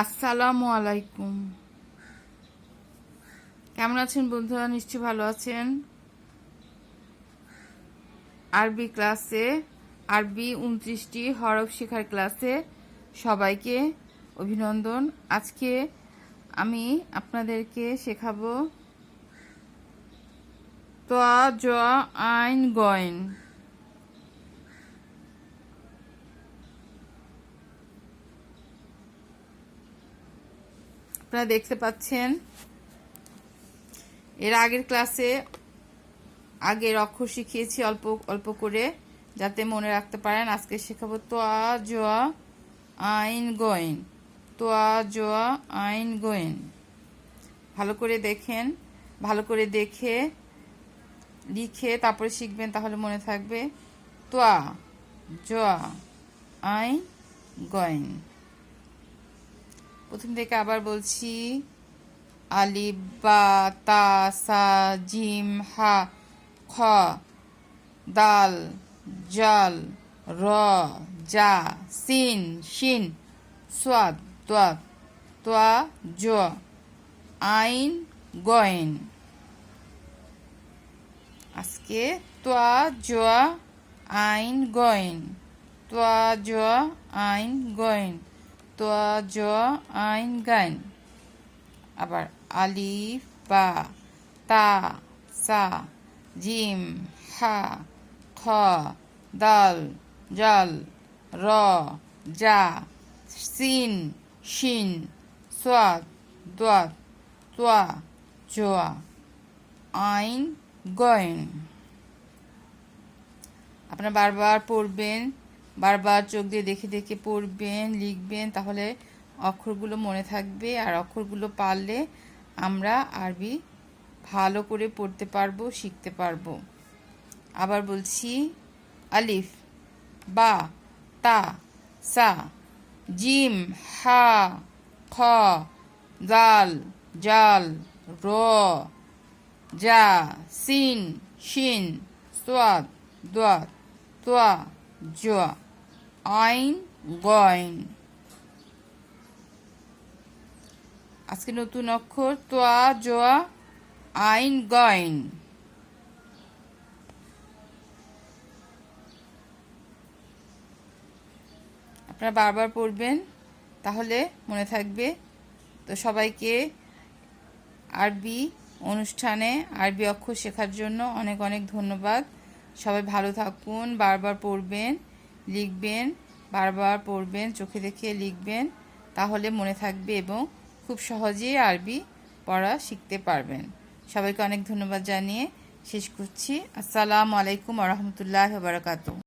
আসসালামু আলাইকুম। কেমন আছেন বন্ধুরা? নিশ্চয়ই ভালো আছেন। আরবি ক্লাসে, আরবি উনত্রিশটি হরফ শেখার ক্লাসে সবাইকে অভিনন্দন। আজকে আমি আপনাদেরকে শেখাবো তোয়া জোয়া আইন গয়েন আপনারা দেখতে পাচ্ছেন। এর আগের ক্লাসে আগের অক্ষর শিখিয়েছি অল্প অল্প করে, যাতে মনে রাখতে পারেন। আজকে শেখাবো তোয়া, জোয়া, আইন, গোয়েন। তোয়া, জোয়া, আইন, গোয়েন। ভালো করে দেখেন, ভালো করে দেখে, লিখে তারপরে শিখবেন, তাহলে মনে থাকবে। তোয়া, জোয়া, আইন, গোয়েন। প্রথম থেকে আবার বলছি, আলিফ, বা, তা, সা, জিম, হা, খ, দাল, জাল, র যা সিন, শিন, সোয়াদ দোয়াদ তোয়া, জ, আইন, গয়েন। আজকে তোয়া, জোয়া, আইন, গয়েন। তোয়া, জোয়া, আইন, গয়েন। জ আইন গাইন। আবার আলিফ, বা, তা, সা, জিম, হা, খ, দাল, জল, র যা সিন, শিন, সোয়াদ, দোয়াদ, তোয়া, জোয়া। আইন গয়েন আপনারা বারবার পড়বেন বারবার চোখ দিয়ে দেখে দেখে পড়বেন, লিখবেন, তাহলে অক্ষরগুলো মনে থাকবে আর অক্ষরগুলো পারলে আমরা আরবি ভালো করে পড়তে পারব, শিখতে পারব। আবার বলছি, আলিফ, বা, তা, সা, জিম, হা, খ দাল জাল, র, জা, সিন, শিন, সোয়াদ, দোয়াদ, তোয়া। জোয়া আইন গয়ন। আজকে নতুন অক্ষর, তোয়া, জোয়া, আইন গয়ন। আপনারা বারবার পড়বেন, তাহলে মনে থাকবে, তো সবাইকে আরবি অনুষ্ঠানে, আরবি অক্ষর শেখার জন্য অনেক অনেক ধন্যবাদ। সবাই ভালো থাকুন, বারবার পড়বেন, লিখবেন, বারবার পড়বেন, চোখে দেখে লিখবেন, তাহলে মনে থাকবে এবং খুব সহজেই আরবি পড়া শিখতে পারবেন। সবাইকে অনেক ধন্যবাদ জানিয়ে শেষ করছি। আসসালামু আলাইকুম রহমতুল্লাহ বারকাতু